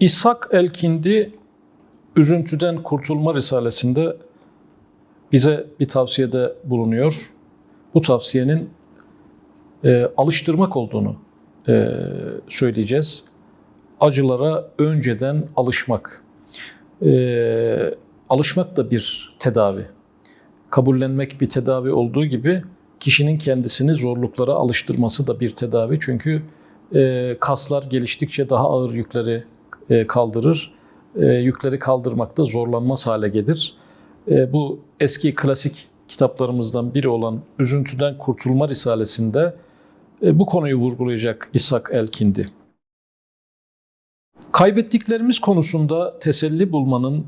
İshak Elkindi Üzüntüden Kurtulma Risalesinde bize bir tavsiyede bulunuyor. Bu tavsiyenin e, alıştırmak olduğunu e, söyleyeceğiz. Acılara önceden alışmak. E, alışmak da bir tedavi. Kabullenmek bir tedavi olduğu gibi kişinin kendisini zorluklara alıştırması da bir tedavi. Çünkü e, kaslar geliştikçe daha ağır yükleri kaldırır. E, yükleri kaldırmakta zorlanmaz hale gelir. E, bu eski klasik kitaplarımızdan biri olan Üzüntüden Kurtulma Risalesinde e, bu konuyu vurgulayacak İshak Elkindi. Kaybettiklerimiz konusunda teselli bulmanın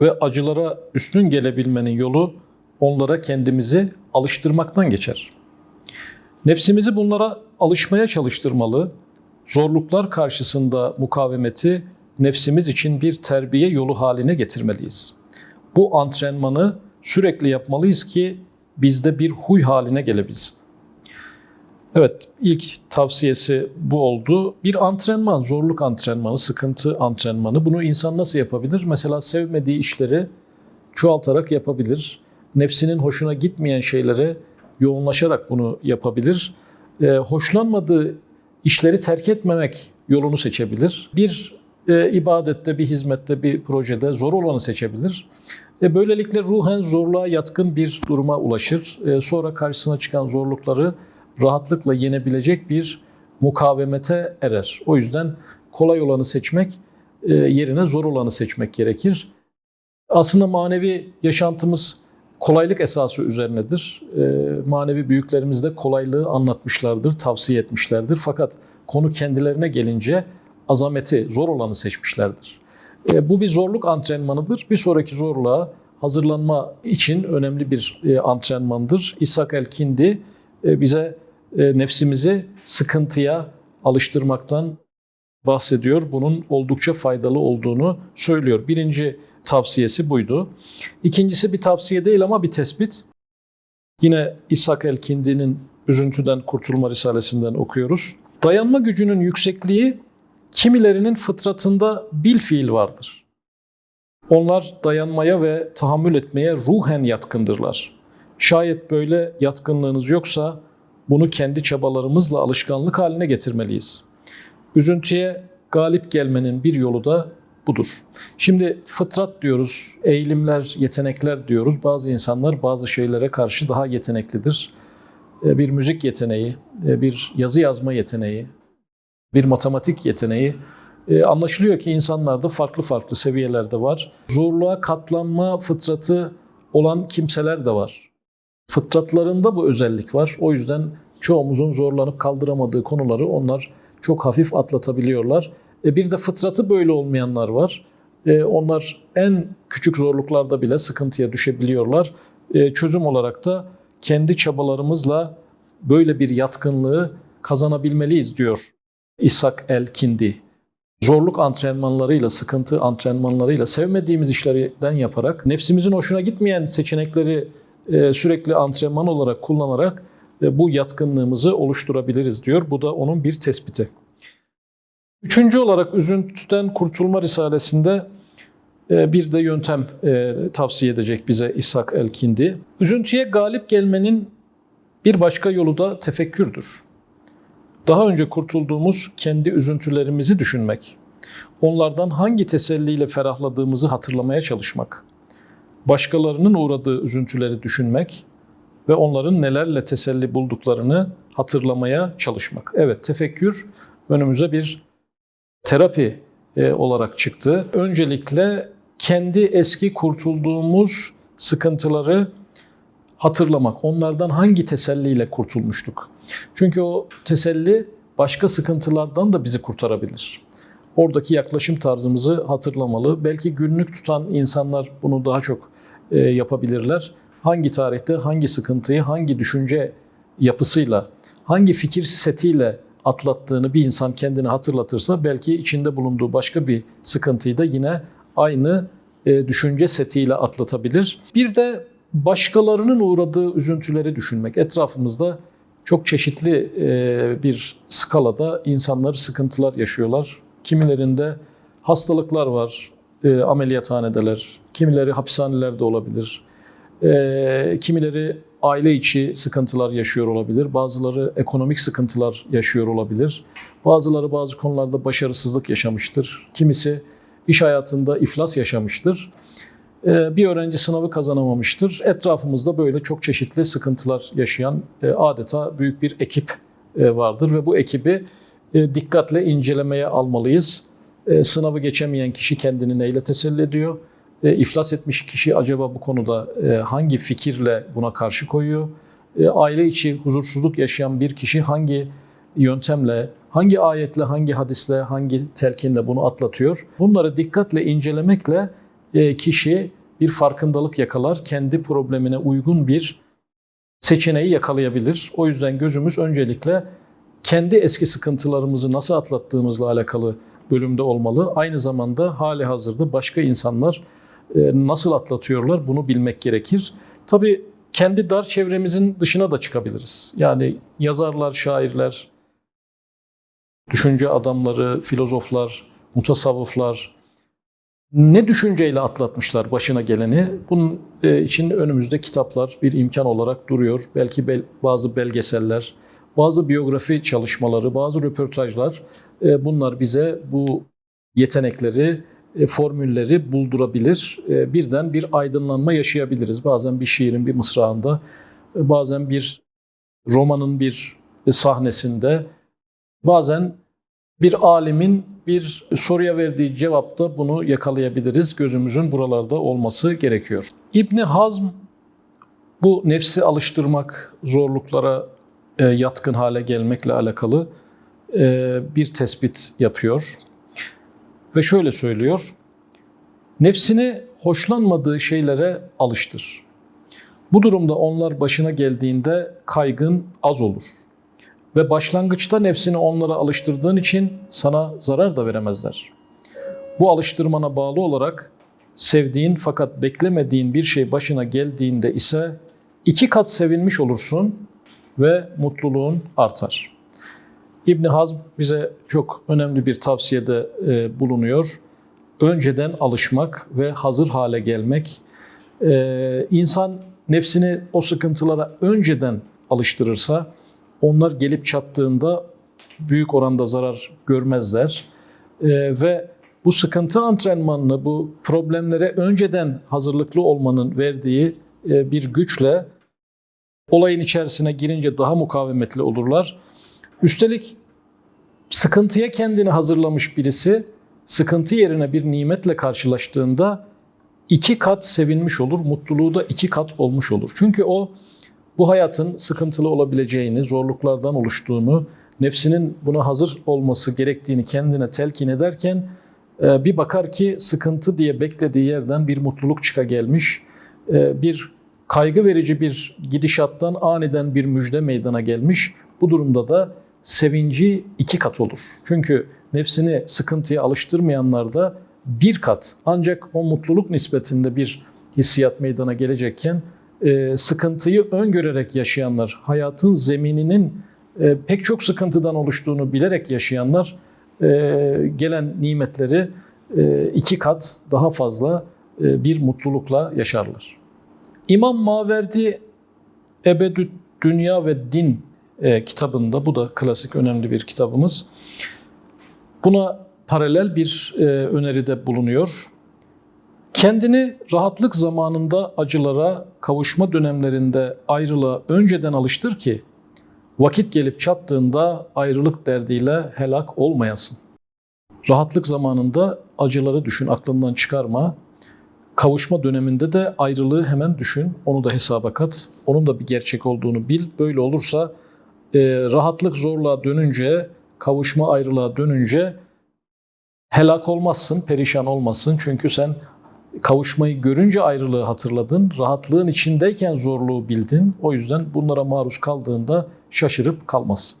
ve acılara üstün gelebilmenin yolu onlara kendimizi alıştırmaktan geçer. Nefsimizi bunlara alışmaya çalıştırmalı, zorluklar karşısında mukavemeti nefsimiz için bir terbiye yolu haline getirmeliyiz. Bu antrenmanı sürekli yapmalıyız ki bizde bir huy haline gelebilsin. Evet, ilk tavsiyesi bu oldu. Bir antrenman, zorluk antrenmanı, sıkıntı antrenmanı. Bunu insan nasıl yapabilir? Mesela sevmediği işleri çoğaltarak yapabilir. Nefsinin hoşuna gitmeyen şeylere yoğunlaşarak bunu yapabilir. Ee, hoşlanmadığı işleri terk etmemek yolunu seçebilir. Bir e, ibadette, bir hizmette, bir projede zor olanı seçebilir. E, böylelikle ruhen zorluğa yatkın bir duruma ulaşır. E, sonra karşısına çıkan zorlukları rahatlıkla yenebilecek bir mukavemete erer. O yüzden kolay olanı seçmek e, yerine zor olanı seçmek gerekir. Aslında manevi yaşantımız kolaylık esası üzerinedir. E, manevi büyüklerimiz de kolaylığı anlatmışlardır, tavsiye etmişlerdir. Fakat konu kendilerine gelince azameti, zor olanı seçmişlerdir. E, bu bir zorluk antrenmanıdır. Bir sonraki zorluğa hazırlanma için önemli bir e, antrenmandır. İshak Elkindi e, bize e, nefsimizi sıkıntıya alıştırmaktan bahsediyor. Bunun oldukça faydalı olduğunu söylüyor. Birinci tavsiyesi buydu. İkincisi bir tavsiye değil ama bir tespit. Yine İshak Elkindi'nin Üzüntüden Kurtulma Risalesinden okuyoruz. Dayanma gücünün yüksekliği kimilerinin fıtratında bil fiil vardır. Onlar dayanmaya ve tahammül etmeye ruhen yatkındırlar. Şayet böyle yatkınlığınız yoksa bunu kendi çabalarımızla alışkanlık haline getirmeliyiz. Üzüntüye galip gelmenin bir yolu da budur. Şimdi fıtrat diyoruz, eğilimler, yetenekler diyoruz. Bazı insanlar bazı şeylere karşı daha yeteneklidir. E, Bir müzik yeteneği, e, bir yazı yazma yeteneği, bir matematik yeteneği. E, Anlaşılıyor ki insanlarda farklı farklı seviyelerde var. Zorluğa katlanma fıtratı olan kimseler de var. Fıtratlarında bu özellik var. O yüzden çoğumuzun zorlanıp kaldıramadığı konuları onlar çok hafif atlatabiliyorlar. E bir de fıtratı böyle olmayanlar var. E onlar en küçük zorluklarda bile sıkıntıya düşebiliyorlar. E çözüm olarak da kendi çabalarımızla böyle bir yatkınlığı kazanabilmeliyiz diyor İshak El-Kindi. Zorluk antrenmanlarıyla, sıkıntı antrenmanlarıyla, sevmediğimiz işlerden yaparak, nefsimizin hoşuna gitmeyen seçenekleri e, sürekli antrenman olarak kullanarak e, bu yatkınlığımızı oluşturabiliriz diyor. Bu da onun bir tespiti. Üçüncü olarak üzüntüden kurtulma risalesinde e, bir de yöntem tavsiye edecek bize İshak Elkindi. Üzüntüye galip gelmenin bir başka yolu da tefekkürdür. Daha önce kurtulduğumuz kendi üzüntülerimizi düşünmek, onlardan hangi teselliyle ferahladığımızı hatırlamaya çalışmak, başkalarının uğradığı üzüntüleri düşünmek ve onların nelerle teselli bulduklarını hatırlamaya çalışmak. Evet, tefekkür önümüze bir terapi e, olarak çıktı. Öncelikle kendi eski kurtulduğumuz sıkıntıları hatırlamak. Onlardan hangi teselliyle kurtulmuştuk? Çünkü o teselli başka sıkıntılardan da bizi kurtarabilir. Oradaki yaklaşım tarzımızı hatırlamalı. Belki günlük tutan insanlar bunu daha çok e, yapabilirler. Hangi tarihte hangi sıkıntıyı, hangi düşünce yapısıyla, hangi fikir setiyle atlattığını bir insan kendine hatırlatırsa belki içinde bulunduğu başka bir sıkıntıyı da yine aynı e, düşünce setiyle atlatabilir. Bir de başkalarının uğradığı üzüntüleri düşünmek. Etrafımızda çok çeşitli e, bir skalada insanlar sıkıntılar yaşıyorlar. Kimilerinde hastalıklar var, e, ameliyathanedeler, kimileri hapishanelerde olabilir, e, kimileri aile içi sıkıntılar yaşıyor olabilir, bazıları ekonomik sıkıntılar yaşıyor olabilir, bazıları bazı konularda başarısızlık yaşamıştır, kimisi iş hayatında iflas yaşamıştır. E, bir öğrenci sınavı kazanamamıştır. Etrafımızda böyle çok çeşitli sıkıntılar yaşayan e, adeta büyük bir ekip e, vardır ve bu ekibi e, dikkatle incelemeye almalıyız. Sınavı geçemeyen kişi kendini neyle teselli ediyor? İflas etmiş kişi acaba bu konuda hangi fikirle buna karşı koyuyor? Aile içi huzursuzluk yaşayan bir kişi hangi yöntemle, hangi ayetle, hangi hadisle, hangi telkinle bunu atlatıyor? Bunları dikkatle incelemekle kişi bir farkındalık yakalar, kendi problemine uygun bir seçeneği yakalayabilir. O yüzden gözümüz öncelikle kendi eski sıkıntılarımızı nasıl atlattığımızla alakalı bölümde olmalı. Aynı zamanda hali hazırda başka insanlar e, nasıl atlatıyorlar bunu bilmek gerekir. Tabii kendi dar çevremizin dışına da çıkabiliriz. Yani yazarlar, şairler, düşünce adamları, filozoflar, mutasavvıflar ne düşünceyle atlatmışlar başına geleni. Bunun e, için önümüzde kitaplar bir imkan olarak duruyor. Belki bel- bazı belgeseller, bazı biyografi çalışmaları, bazı röportajlar e, bunlar bize bu yetenekleri, e, formülleri buldurabilir. Birden bir aydınlanma yaşayabiliriz. Bazen bir şiirin bir mısrağında, bazen bir romanın bir sahnesinde, bazen bir alimin bir soruya verdiği cevapta bunu yakalayabiliriz. Gözümüzün buralarda olması gerekiyor. İbni Hazm bu nefsi alıştırmak, zorluklara e, yatkın hale gelmekle alakalı e, bir tespit yapıyor. Ve şöyle söylüyor. Nefsini hoşlanmadığı şeylere alıştır. Bu durumda onlar başına geldiğinde kaygın az olur. Ve başlangıçta nefsini onlara alıştırdığın için sana zarar da veremezler. Bu alıştırmana bağlı olarak sevdiğin fakat beklemediğin bir şey başına geldiğinde ise iki kat sevinmiş olursun ve mutluluğun artar. İbni Hazm bize çok önemli bir tavsiyede e, bulunuyor. Önceden alışmak ve hazır hale gelmek. E, insan nefsini o sıkıntılara önceden alıştırırsa, onlar gelip çattığında büyük oranda zarar görmezler. E, ve bu sıkıntı antrenmanını, bu problemlere önceden hazırlıklı olmanın verdiği e, bir güçle olayın içerisine girince daha mukavemetli olurlar. Üstelik sıkıntıya kendini hazırlamış birisi sıkıntı yerine bir nimetle karşılaştığında iki kat sevinmiş olur, mutluluğu da iki kat olmuş olur. Çünkü o bu hayatın sıkıntılı olabileceğini, zorluklardan oluştuğunu, nefsinin buna hazır olması gerektiğini kendine telkin ederken e, bir bakar ki sıkıntı diye beklediği yerden bir mutluluk çıka gelmiş, e, bir kaygı verici bir gidişattan aniden bir müjde meydana gelmiş. Bu durumda da sevinci iki kat olur. Çünkü nefsini sıkıntıya alıştırmayanlarda bir kat ancak o mutluluk nispetinde bir hissiyat meydana gelecekken e, sıkıntıyı öngörerek yaşayanlar, hayatın zemininin e, pek çok sıkıntıdan oluştuğunu bilerek yaşayanlar e, gelen nimetleri e, iki kat daha fazla bir mutlulukla yaşarlar. İmam Maverdi Ebedü Dünya ve Din kitabında, bu da klasik önemli bir kitabımız. Buna paralel bir öneride bulunuyor. Kendini rahatlık zamanında acılara, kavuşma dönemlerinde ayrılığa önceden alıştır ki vakit gelip çattığında ayrılık derdiyle helak olmayasın. Rahatlık zamanında acıları düşün, aklından çıkarma. Kavuşma döneminde de ayrılığı hemen düşün, onu da hesaba kat. Onun da bir gerçek olduğunu bil. Böyle olursa e, rahatlık zorluğa dönünce, kavuşma ayrılığa dönünce helak olmazsın, perişan olmazsın. Çünkü sen kavuşmayı görünce ayrılığı hatırladın. Rahatlığın içindeyken zorluğu bildin. O yüzden bunlara maruz kaldığında şaşırıp kalmazsın.